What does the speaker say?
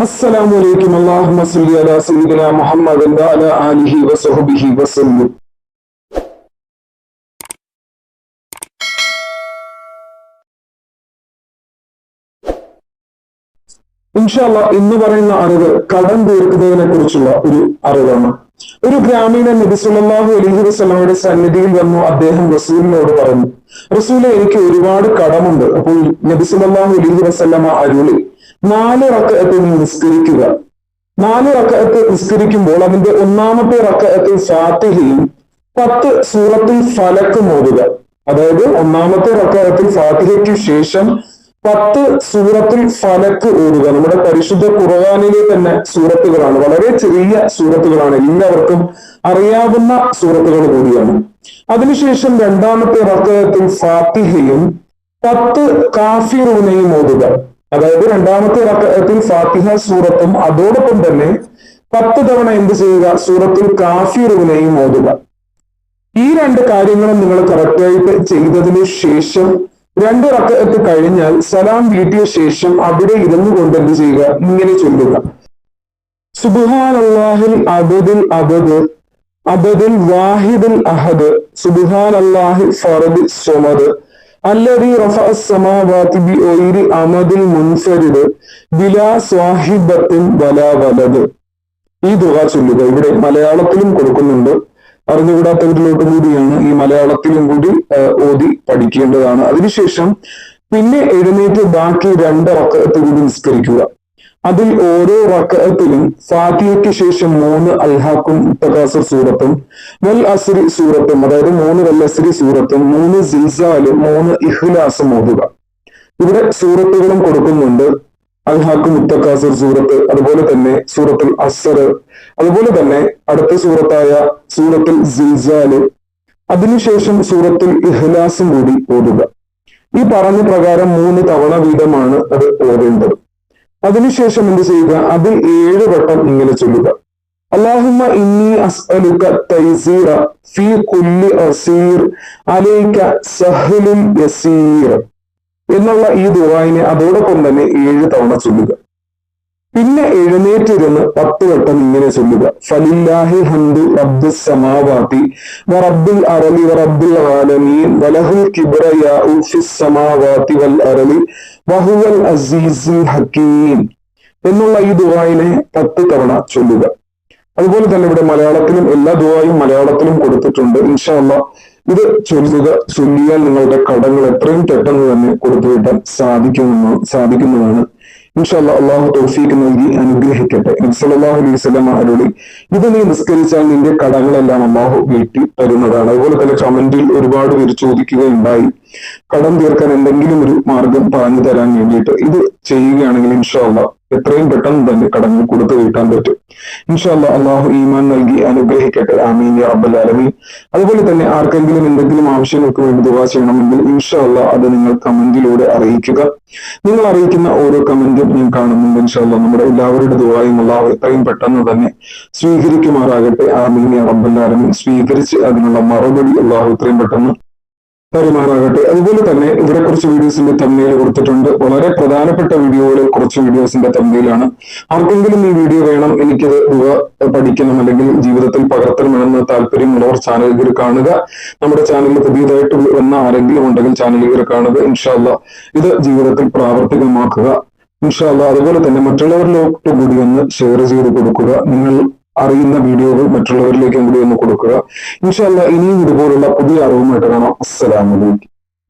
السلام عليكم اللهم صل على سيدنا محمد وعلى آله وصحبه وسلم ഇൻഷാല്ല ഇന്ന് പറയുന്ന അറിവ് കടം തീർക്കുന്നതിനെ കുറിച്ചുള്ള ഒരു അറിവാണ് ഒരു ഗ്രാമീണ നബി സല്ലല്ലാഹു അലൈഹി വസല്ലമയുടെ സന്നിധിയിൽ വന്നു അദ്ദേഹം റസൂലിനോട് പറഞ്ഞു റസൂലെ എനിക്ക് ഒരുപാട് കടമുണ്ട് അപ്പോൾ നബി സല്ലല്ലാഹു അലൈഹി വസല്ലമ അരുളി നാല് റക്കത്ത് നിസ്കരിക്കുക. നാല് റക്കത്ത് നിസ്കരിക്കുമ്പോൾ അതിന്റെ ഒന്നാമത്തെ റക്കത്തിൽ ഫാത്തിഹയും പത്ത് സൂറത്തിൽ ഫലക്ക് മോതുക അതായത് ഒന്നാമത്തെ റക്കത്തിൽ ഫാത്തിഹയ്ക്ക് ശേഷം പത്ത് സൂറത്തിൽ ഫലക്ക് ഓതുക. നമ്മുടെ പരിശുദ്ധ ഖുർആാനിലെ തന്നെ സൂറത്തുകളാണ്. വളരെ ചെറിയ സൂറത്തുകളാണ്. എല്ലാവർക്കും അറിയാവുന്ന സൂറത്തുകൾ കൂടിയാണ്. അതിനുശേഷം രണ്ടാമത്തെ റക്കത്തിൽ ഫാത്തിഹയും പത്ത് കാഫിറൂനയും ഓതുക. അതായത് രണ്ടാമത്തെ റക്കത്തിൽ ഫാത്തിഹ സൂറത്തും അതോടൊപ്പം തന്നെ പത്ത് തവണ എന്ത് ചെയ്യുക? സൂറത്തിൽ കാഫിറുവിനെയും ഓതുക. ഈ രണ്ട് കാര്യങ്ങളും നിങ്ങൾ കറക്റ്റായിട്ട് ചെയ്തതിന് ശേഷം രണ്ട് റക്കത്ത് കഴിഞ്ഞാൽ സലാം വീട്ടിയ ശേഷം അവിടെ ഇരുന്നു കൊണ്ട് എന്ത് ചെയ്യുക? ഇങ്ങനെ ചൊല്ലുക. സുബുഹാൻ അള്ളാഹിൽ അബദിൽ അബദ് അബദിൽ വാഹിദിൽ അഹദ് സുബുഹാൻ അള്ളാഹിൽ ഫറദ് സ്വമദ് അല്ലതി സ്വാഹിബത്തിൻ ഈ ദുആ ചൊല്ലുക. ഇവിടെ മലയാളത്തിലും കൊടുക്കുന്നുണ്ട്. അറിഞ്ഞുകൂടാത്തവരിലോട്ട് കൂടിയാണ് ഈ മലയാളത്തിലും കൂടി ഓതി പഠിക്കേണ്ടതാണ്. അതിനുശേഷം പിന്നെ എഴുന്നേറ്റ് ബാക്കി രണ്ടറക്കത്ത് കൂടി നിസ്കരിക്കുക. അതിൽ ഓരോ റക്കഅത്തിലും ഫാത്തിയയ്ക്ക് ശേഷം മൂന്ന് അൽഹാക്കും തകാസർ സൂറത്തും വൽ അസ്രി സൂറത്തും അതായത് മൂന്ന് വൽ അസ്രി സൂറത്തും മൂന്ന് സിൽസാലും മൂന്ന് ഇഹ്ലാസും ഓതുക. ഇവിടെ സൂറത്തുകളും കൊടുക്കുന്നുണ്ട്. അൽഹാക്ക് മുത്തക്കാസർ സൂറത്ത് അതുപോലെ തന്നെ സൂറത്തുൽ അസർ അതുപോലെ തന്നെ അടുത്ത സൂറത്തായ സൂറത്തുൽ സിൽസാൽ. അതിനുശേഷം സൂറത്തുൽ ഇഹ്ലാസും കൂടി ഓതുക. ഈ പറഞ്ഞ പ്രകാരം മൂന്ന് തവണ വീതമാണ് അത് ഓതേണ്ടത്. അതിനുശേഷം എന്ത് ചെയ്യുക? അതിൽ ഏഴ് വട്ടം ഇങ്ങനെ ചൊല്ലുക. അള്ളാഹുമ്മ ഇന്നി അസ്അലുക തൈസീറ ഫീ കുല്ലി അസീർ അലൈക സഹലും യസീർ. എന്നുള്ള ഈ ദുആയിനെ അതോടൊപ്പം തന്നെ ഏഴ് തവണ ചൊല്ലുക. പിന്നെ എഴുന്നേറ്റിരുന്ന് പത്ത് വട്ടം ഇങ്ങനെ ചൊല്ലുക. ഫലില്ലാഹി ഹന്തു റബ്ബു സമാവാതി വറബ്ബിൽ അറലി വറബ്ബിൽ ആലമീൻ വലഹുൽ കിബ്റയാഉ ഫിസ് സമാവാതി വൽ അറലി വഹുവൽ അസീസുൽ ഹക്കീം എന്നുള്ള ഈ ദുആയിനെ പത്ത് തവണ ചൊല്ലുക. അതുപോലെ തന്നെ ഇവിടെ മലയാളത്തിലും എല്ലാ ദുആയും മലയാളത്തിലും കൊടുത്തിട്ടുണ്ട്. ഇൻഷാല്ല ഇത് ചൊല്ലുക ചൊല്ലിയാൽ നിങ്ങളുടെ കടങ്ങൾ എത്രയും പെട്ടെന്ന് തന്നെ കൊടുത്തു വിട്ടാൻ സാധിക്കുമെന്ന് സാധിക്കുന്നതാണ് ഇൻഷാല്ല അള്ളാഹു തൗഫീക്ക് നൽകി അനുഗ്രഹിക്കട്ടെ. നബ്സല്ലാഹു അലൈഹി സ്വലം അരുളി ഇത് നീ നിസ്കരിച്ചാൽ നിന്റെ കടങ്ങളെല്ലാം അള്ളാഹു വീട്ടി തരുന്നതാണ്. അതുപോലെ തന്നെ കമന്റിൽ ഒരുപാട് പേര് ചോദിക്കുകയുണ്ടായി. കടം തീർക്കാൻ എന്തെങ്കിലും ഒരു മാർഗം പറഞ്ഞു തരാൻ വേണ്ടിയിട്ട് ഇത് ചെയ്യുകയാണെങ്കിൽ ഇൻഷാല്ല എത്രയും പെട്ടെന്ന് തന്നെ കടങ്ങൾ കൊടുത്തു വീട്ടാൻ പറ്റും. ഇൻഷാല്ല അള്ളാഹു ഈമാൻ നൽകി അനുഗ്രഹിക്കട്ടെ. ആമീൻ യാ റബ്ബൽ ആലമീൻ. അതുപോലെ തന്നെ ആർക്കെങ്കിലും എന്തെങ്കിലും ആവശ്യങ്ങൾക്ക് വേണ്ടി ദുവാ ചെയ്യണമെങ്കിൽ ഇൻഷാല്ല അത് നിങ്ങൾ കമന്റിലൂടെ അറിയിക്കുക. നിങ്ങൾ അറിയിക്കുന്ന ഓരോ കമന്റും ഞാൻ കാണുന്നുണ്ട് ഇൻഷാല്ല നമ്മുടെ എല്ലാവരുടെ ദുവായും അള്ളാഹു എത്രയും പെട്ടെന്ന് തന്നെ സ്വീകരിക്കുമാറാകട്ടെ. ആമീൻ റബ്ബൽ ആലമീൻ. സ്വീകരിച്ച് അതിനുള്ള മറുപടി അള്ളാഹു എത്രയും പെട്ടെന്ന് തരുമാറാകട്ടെ അതുപോലെ തന്നെ ഇവിടെ കുറച്ച് വീഡിയോസിന്റെ തമ്മിൽ കൊടുത്തിട്ടുണ്ട്. വളരെ പ്രധാനപ്പെട്ട വീഡിയോകൾ കുറച്ച് വീഡിയോസിന്റെ തമ്മിലാണ് ആർക്കെങ്കിലും ഈ വീഡിയോ വേണം എനിക്കത് പഠിക്കണം അല്ലെങ്കിൽ ജീവിതത്തിൽ പകർത്തണമെന്ന് താല്പര്യമുള്ളവർ ചാനൽ കാണുക. നമ്മുടെ ചാനലിൽ പുതിയതായിട്ട് വന്ന ആരെങ്കിലും ഉണ്ടെങ്കിൽ ചാനൽ കയറി കാണുക. ഇൻഷാല്ല ഇത് ജീവിതത്തിൽ പ്രാവർത്തികമാക്കുക. ഇൻഷാല്ല അതുപോലെ തന്നെ മറ്റുള്ളവരിലോട്ട് കൂടി ഒന്ന് ഷെയർ ചെയ്ത് കൊടുക്കുക. നിങ്ങൾ അറിയുന്ന വീഡിയോകൾ മറ്റുള്ളവരിലേക്കും കൂടി ഒന്ന് കൊടുക്കുക. ഇൻഷാല്ല ഇനിയും ഇതുപോലുള്ള പുതിയ അറിവുമായിട്ട് കാണാം. അസ്സലാമലൈക്കും